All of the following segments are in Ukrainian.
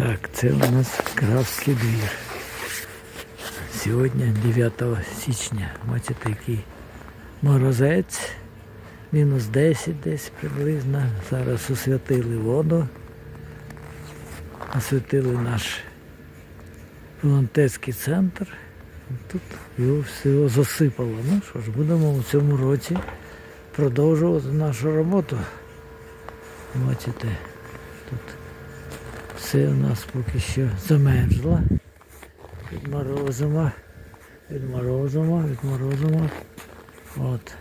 Так, це у нас Кравський двір. Сьогодні 9 січня. Бачите, який морозець. Мінус 10 десь приблизно. Зараз освятили воду. Освятили наш волонтерський центр. Тут його всього засипало. Ну що ж, будемо у цьому році продовжувати нашу роботу. Бачите, тут все у нас поки що замерзло. Відморозимо, відморозимо, відморозимо. От.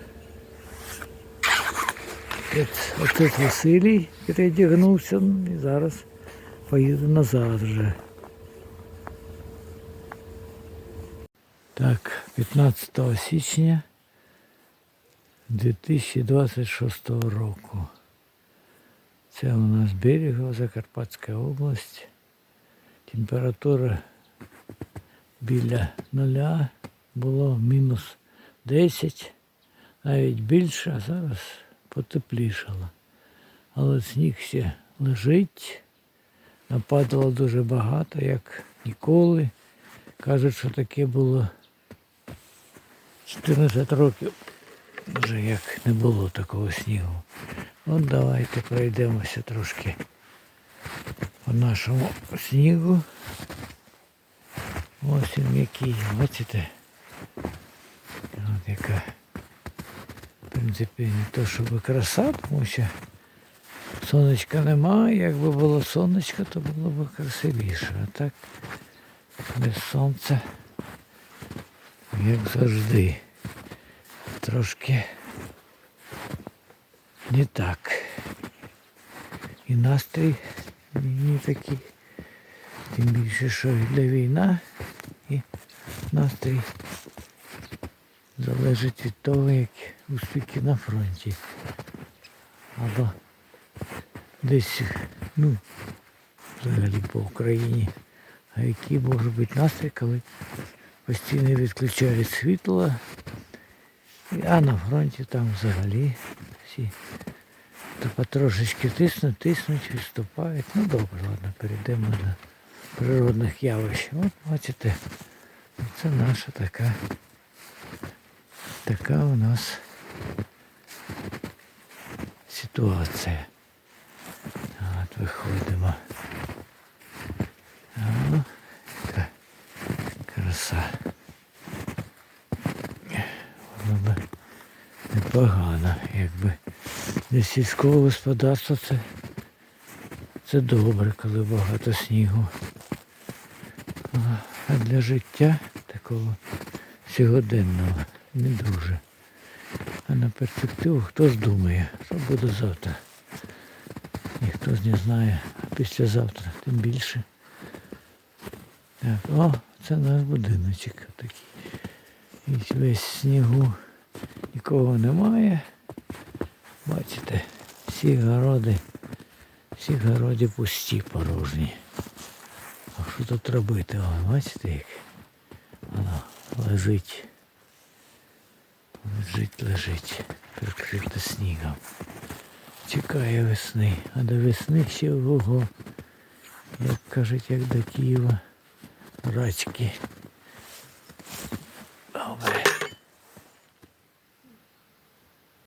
От, отець Василій передягнувся і зараз поїду назад вже. Так, 15 січня 2026 року. Це у нас берег, Закарпатська область. Температура біля нуля було мінус 10, навіть більше, а зараз потеплішало. Але сніг ще лежить, нападало дуже багато, як ніколи. Кажуть, що таке було 14 років. Вже як не було такого снігу. От давайте пройдемося трошки по нашому снігу. Ось він який, бачите? От яка, в принципі, не то щоб краса, тому що сонечка немає. Якби було сонечко, то було б красивіше. А так без сонця, як завжди. Трошки не так. І настрій не такий. Тим більше, що йде війна і настрій залежить від того, як успіхи на фронті. Або десь, ну, взагалі по Україні. А який може бути настрій, коли постійно відключають світло, а на фронті там взагалі всі то потрошечки тиснуть, тиснуть, відступають. Ну добре, ладно, перейдемо до природних явищ. От бачите, це наша така, така у нас ситуація. От виходимо. О, яка. Воно би непогано, якби для сільського господарства це, це добре, коли багато снігу. А для життя такого сьогоденного не дуже. А на перспективу хто ж думає, що буде завтра. Ніхто ж не знає, а післязавтра тим більше. Так, о, це наш будиночок такий. І весь снігу нікого немає. Бачите, всі городи, всі городи пусті, порожні. А що тут робити? О, бачите, як воно лежить. Лежить, лежить, прикрите снігом. Чекає весни, а до весни ще ого, як кажуть, як до Києва, рачки.